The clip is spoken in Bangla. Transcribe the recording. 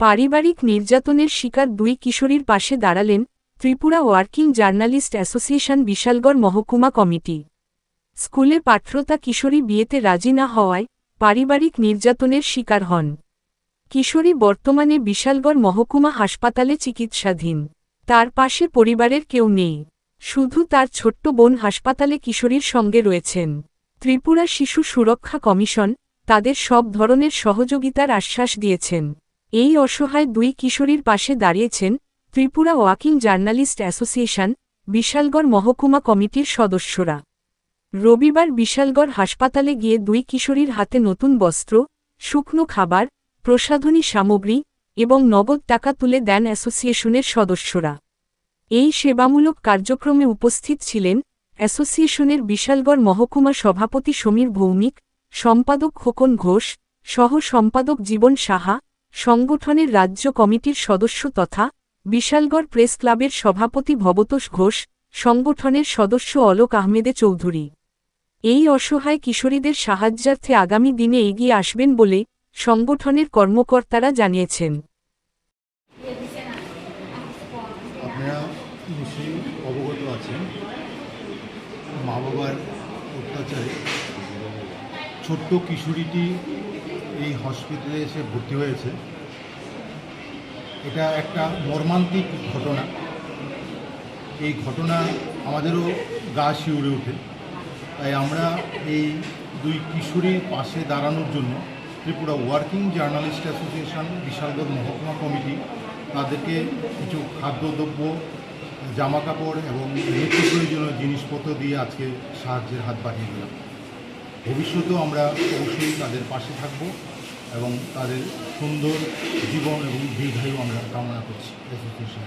পারিবারিক নির্যাতনের শিকার দুই কিশোরীর পাশে দাঁড়ালেন Tripura working journalist association Bishalgarh মহকুমা কমিটি। স্কুলে পাঠ্যতা কিশোরী বিয়েতে রাজি না হওয়ায় পারিবারিক নির্যাতনের শিকার হন। কিশোরী বর্তমানে বিশালগড় মহকুমা হাসপাতালে চিকিৎসাধীন। তার পাশে পরিবারের কেউ নেই। শুধু তার ছোট্ট বোন হাসপাতালে কিশোরীর সঙ্গে রয়েছেন। ত্রিপুরা শিশু সুরক্ষা কমিশন তাদের সব ধরনের সহযোগিতার আশ্বাস দিয়েছেন। এই অসহায় দুই কিশোরীর পাশে দাঁড়িয়েছেন Tripura working journalist association, Bishalgarh মহকুমা কমিটির সদস্যরা। রবিবার বিশালগড় হাসপাতালে গিয়ে দুই কিশোরীর হাতে নতুন বস্ত্র, শুকনো খাবার, প্রসাধনী সামগ্রী এবং নগদ টাকা তুলে দেন অ্যাসোসিয়েশনের সদস্যরা। এই সেবামূলক কার্যক্রমে উপস্থিত ছিলেন অ্যাসোসিয়েশনের বিশালগড় মহকুমা সভাপতি সমীর ভৌমিক, সম্পাদক খোকন ঘোষ সহ সম্পাদক জীবন সাহা সংগঠনের রাজ্য কমিটির সদস্য তথা বিশালগড় প্রেস ক্লাবের সভাপতি ভবতোষ ঘোষ, সংগঠনের সদস্য অলোক আহমেদে চৌধুরী। এই অসহায় কিশোরীদের সাহায্যার্থে আগামী দিনে এগিয়ে আসবেন বলে সংগঠনের কর্মকর্তারা জানিয়েছেন। মা বাবার অত্যাচারে ছোট্ট কিশোরীটি এই হসপিটালে এসে ভর্তি হয়েছে। এটা একটা মর্মান্তিক ঘটনা। এই ঘটনা আমাদেরও গা শিউরে ওঠে। তাই আমরা এই দুই কিশোরীর পাশে দাঁড়ানোর জন্য Tripura working journalist association, Bishalgarh মহকুমা কমিটি, তাদেরকে কিছু খাদ্যদ্রব্য জামা কাপড় এবং নিত্য প্রয়োজনীয় জিনিসপত্র দিয়ে আজকে সাহায্যের হাত বাড়িয়ে দিলাম। ভবিষ্যতেও আমরা অবশ্যই তাদের পাশে থাকব এবং তাদের সুন্দর জীবন এবং দীর্ঘায়ু আমরা কামনা করছি। অ্যাসোসিয়েশন